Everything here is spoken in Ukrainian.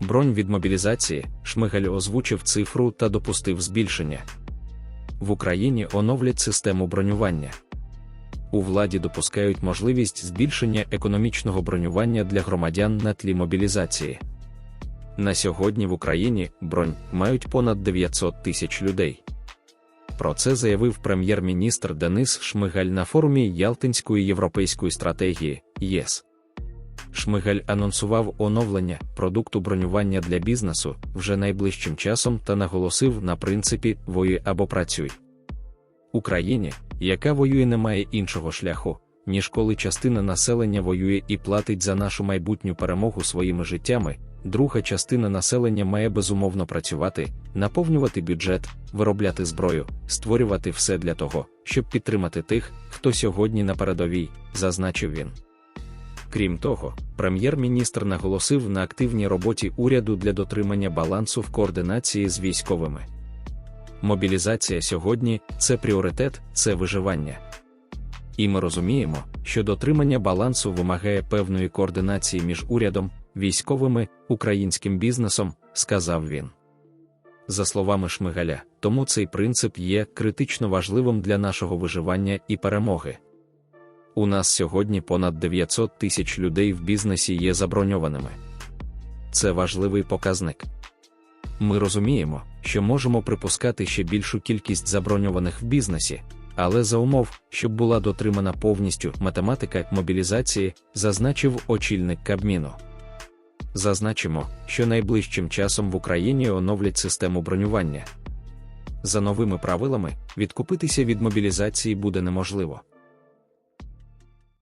Бронь від мобілізації Шмигаль озвучив цифру та допустив збільшення. В Україні оновлять систему бронювання. У владі допускають можливість збільшення економічного бронювання для громадян на тлі мобілізації. На сьогодні в Україні бронь мають понад 900 тисяч людей. Про це заявив прем'єр-міністр Денис Шмигаль на форумі Ялтинської європейської стратегії ЄС. Шмигаль анонсував оновлення продукту бронювання для бізнесу вже найближчим часом та наголосив на принципі воюй або працюй. Україні, яка воює, немає іншого шляху, ніж коли частина населення воює і платить за нашу майбутню перемогу своїми життями. Друга частина населення має безумовно працювати, наповнювати бюджет, виробляти зброю, створювати все для того, щоб підтримати тих, хто сьогодні на передовій, зазначив він. Крім того, прем'єр-міністр наголосив на активній роботі уряду для дотримання балансу в координації з військовими. Мобілізація сьогодні це пріоритет, це виживання. І ми розуміємо, що дотримання балансу вимагає певної координації між урядом, військовими, українським бізнесом, сказав він. За словами Шмигаля, тому цей принцип є критично важливим для нашого виживання і перемоги. У нас сьогодні понад 900 тисяч людей в бізнесі є заброньованими. Це важливий показник. Ми розуміємо, що можемо припускати ще більшу кількість заброньованих в бізнесі, але за умов, щоб була дотримана повністю математика мобілізації, зазначив очільник Кабміну. Зазначимо, що найближчим часом в Україні оновлять систему бронювання. За новими правилами, відкупитися від мобілізації буде неможливо.